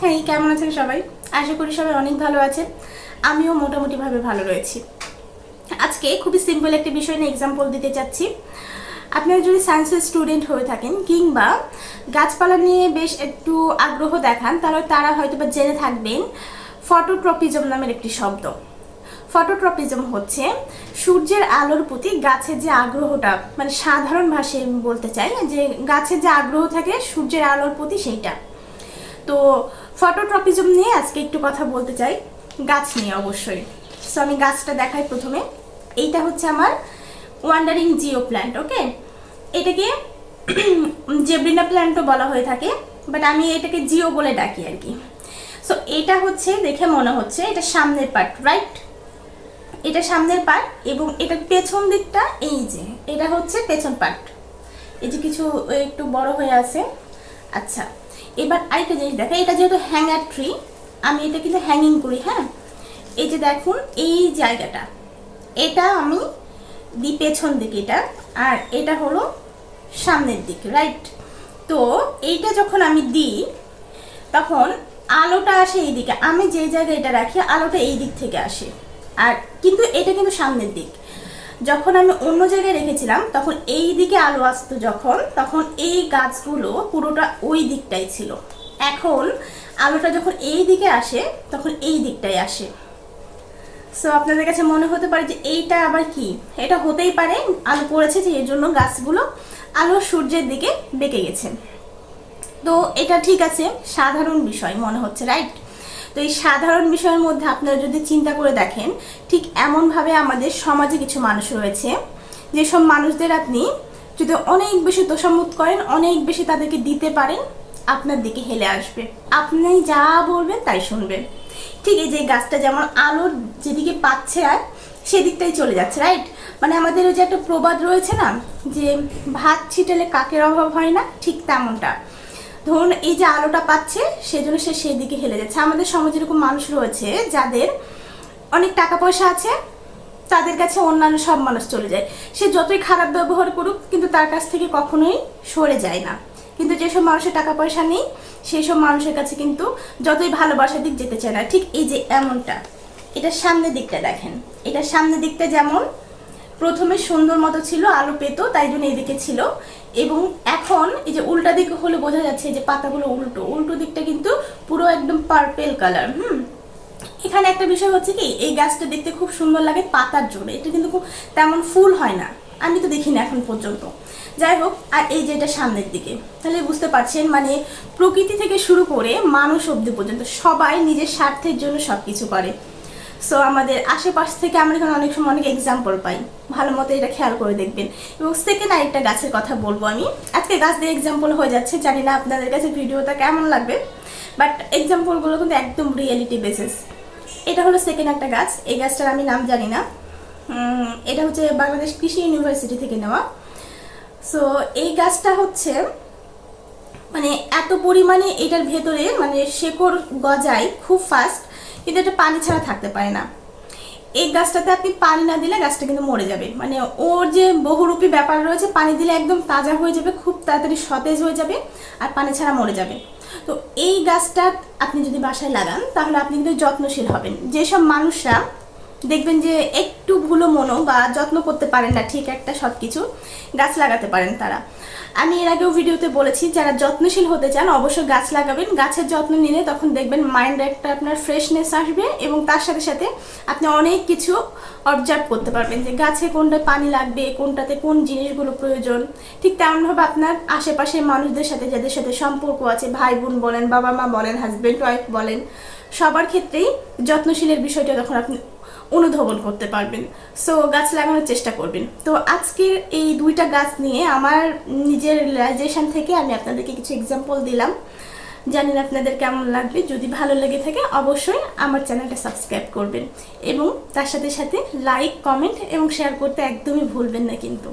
হ্যাঁ কেমন আছেন সবাই? আশা করি সবাই অনেক ভালো আছেন। আমিও মোটামুটিভাবে ভালো রয়েছি। আজকে খুবই সিম্পল একটা বিষয় নিয়ে এক্সাম্পল দিতে চাচ্ছি। আপনারা যদি সায়েন্সের স্টুডেন্ট হয়ে থাকেন, কিংবা গাছপালা নিয়ে বেশ একটু আগ্রহ দেখান, তাহলে তারা হয়তো বা জেনে থাকবেন ফটোট্রপিজম নামের একটি শব্দ। ফটোট্রপিজম হচ্ছে সূর্যের আলোর প্রতি গাছের যে আগ্রহটা মানে সাধারণ ভাষায় বলতে চাই, যে গাছের যে আগ্রহ থাকে সূর্যের আলোর প্রতি সেইটা। তো ফটোট্রপিজম নিয়ে আজকে একটু কথা বলতে চাই। গাছ নিয়ে অবশ্যই। সো আমি গাছটা দেখাই প্রথমে। এইটা হচ্ছে আমার ওয়ান্ডারিং জিও প্ল্যান্ট ওকে এটাকে জেব্রিনা প্ল্যান্টও বলা হয়ে থাকে বাট আমি এটাকে জিও বলে ডাকি আর কি। সো এটা হচ্ছে, দেখে মনে হচ্ছে, এটা সামনের পার্ট রাইট এটা সামনের পার্ট এবং এটা পেছন দিকটা এই যে, এটা হচ্ছে পেছন পার্ট এই যে কিছু, একটু বড় হয়ে আছে। আচ্ছা। এবার আরেকটা জিনিস দেখা এটা যেহেতু হ্যাঙ্গার ট্রি আমি এটা কিন্তু হ্যাঙ্গিং করি হ্যাঁ? এই যে দেখুন, এই জায়গাটা, এটা আমি দিই পেছন দিকে এটা, আর এটা হলো সামনের দিক রাইট তো এইটা যখন আমি দিই, তখন আলোটা আসে এই দিকে আমি যে জায়গায় এটা রাখি, আলোটা এই দিক থেকে আসে। আর কিন্তু এটা কিন্তু সামনের দিক। যখন আমি অন্য জায়গায় রেখেছিলাম, তখন এই দিকে আলো আসতো যখন, তখন এই গাছগুলো পুরোটা ওই দিকটাই ছিল। এখন আলোটা যখন এই দিকে আসে, তখন এই দিকটাই আসে। সো আপনাদের কাছে মনে হতে পারে যে এইটা আবার কি? এটা হতেই পারে, আলো পড়েছে যে এর জন্য গাছগুলো আলো সূর্যের দিকে বেঁকে গেছে। তো এটা ঠিক আছে, সাধারণ বিষয় মনে হচ্ছে রাইট তো এই সাধারণ বিষয়ের মধ্যে আপনারা যদি চিন্তা করে দেখেন, ঠিক এমনভাবে আমাদের সমাজে কিছু মানুষ রয়েছে, যেসব মানুষদের আপনি যদি অনেক বেশি তোষামত করেন, অনেক বেশি তাদেরকে দিতে পারেন, আপনার দিকে হেলে আসবে। আপনি যা বলবেন তাই শুনবেন। ঠিক এই যে গাছটা যেমন আলোর যেদিকে পাচ্ছে আর সেদিকটাই চলে যাচ্ছে রাইট মানে আমাদের ওই যে একটা প্রবাদ রয়েছে না, যে ভাত ছিটালে কাকের অভাব হয় না, ঠিক তেমনটা। ধরুন, এই যে আলোটা পাচ্ছে, সেজন্য সে সেই দিকে হেলে যাচ্ছে। আমাদের সমাজে এরকম মানুষ রয়েছে যাদের অনেক টাকা পয়সা আছে, তাদের কাছে অন্যান্য সব মানুষ চলে যায়। সে যতই খারাপ ব্যবহার করুক, কিন্তু তার কাছ থেকে কখনোই সরে যায় না। কিন্তু যেসব মানুষের টাকা পয়সা নেই, সেই সব মানুষের কাছে কিন্তু যতই ভালোবাসার দিক যেতে চায় না। ঠিক এই যে এমনটা, এটার সামনের দিকটা দেখেন। এটার সামনের দিকটা যেমন প্রথমে সুন্দর মতো ছিল, আলো পেতো, তাই জন্য এদিকে ছিল। এবং এখন এই যে উল্টা দিকে হলে বোঝা যাচ্ছে যে পাতাগুলো উল্টো। উল্টো দিকটা কিন্তু পুরো একদম পার্পেল কালার হুম? এখানে একটা বিষয় হচ্ছে কি, এই গাছটা দেখতে খুব সুন্দর লাগে পাতার জন্য এটা কিন্তু খুব তেমন ফুল হয় না। আমি তো দেখিনি এখন পর্যন্ত। যাই হোক, আর এই যে এটা সামনের দিকে, তাহলে বুঝতে পারছেন মানে প্রকৃতি থেকে শুরু করে মানুষ অব্দি পর্যন্ত সবাই নিজের স্বার্থের জন্য সব কিছু করে। সো আমাদের আশেপাশ থেকে আমরা এখানে অনেক সময় অনেক এক্সাম্পল পাই। ভালো মতো এটা খেয়াল করে দেখবেন। এবং সেকেন্ড আরেকটা গাছের কথা বলব আমি। আজকে গাছ দিয়ে এক্সাম্পল হয়ে যাচ্ছে, জানি না আপনাদের কাছে ভিডিওটা কেমন লাগবে। বাট এক্সাম্পলগুলো কিন্তু একদম রিয়েলিটি বেসিস এটা হলো সেকেন্ড একটা গাছ। এই গাছটার আমি নাম জানি না। এটা হচ্ছে বাংলাদেশ কৃষি ইউনিভার্সিটি থেকে নেওয়া। সো এই গাছটা হচ্ছে মানে এত পরিমাণে এটার ভেতরে মানে শেকড় গজায় খুব ফাস্ট কিন্তু এটা পানি ছাড়া থাকতে পারে না। এই গাছটাতে আপনি পানি না দিলে গাছটা কিন্তু মরে যাবে। মানে ওর যে বহুরূপী ব্যাপার রয়েছে, পানি দিলে একদম তাজা হয়ে যাবে, খুব তাড়াতাড়ি সতেজ হয়ে যাবে আর পানি ছাড়া মরে যাবে। তো এই গাছটা আপনি যদি বাসায় লাগান, তাহলে আপনি কিন্তু যত্নশীল হবেন। যেসব মানুষরা দেখবেন যে একটু ভুলো মনো বা যত্ন করতে পারেন না ঠিক একটা সব কিছু গাছ লাগাতে পারেন তারা। আমি এর আগেও ভিডিওতে বলেছি, যারা যত্নশীল হতে চান অবশ্যই গাছ লাগাবেন। গাছের যত্ন নিলে তখন দেখবেন মাইন্ডে একটা আপনার ফ্রেশনেস আসবে এবং তার সাথে সাথে আপনি অনেক কিছু অবজার্ভ করতে পারবেন যে গাছে কোনটা পানি লাগবে, কোনটাতে কোন জিনিসগুলো প্রয়োজন। ঠিক তেমনভাবে আপনার আশেপাশের মানুষদের সাথে, যাদের সাথে সম্পর্ক আছে ভাই বোন বলেন বাবা মা বলেন হাজব্যান্ড ওয়াইফ বলেন, সবার ক্ষেত্রেই যত্নশীলের বিষয়টা তখন আপনি অনুধাবন করতে পারবেন। সো গাছ লাগানোর চেষ্টা করবেন। তো আজকের এই দুইটা গাছ নিয়ে আমার নিজের রিয়েলাইজেশন থেকে আমি আপনাদেরকে কিছু এক্সাম্পল দিলাম। জানি না আপনাদের কেমন লাগবে। যদি ভালো লেগে থাকে, অবশ্যই আমার চ্যানেলটা সাবস্ক্রাইব করবেন। এবং তার সাথে সাথে লাইক কমেন্ট এবং শেয়ার করতে একদমই ভুলবেন না কিন্তু।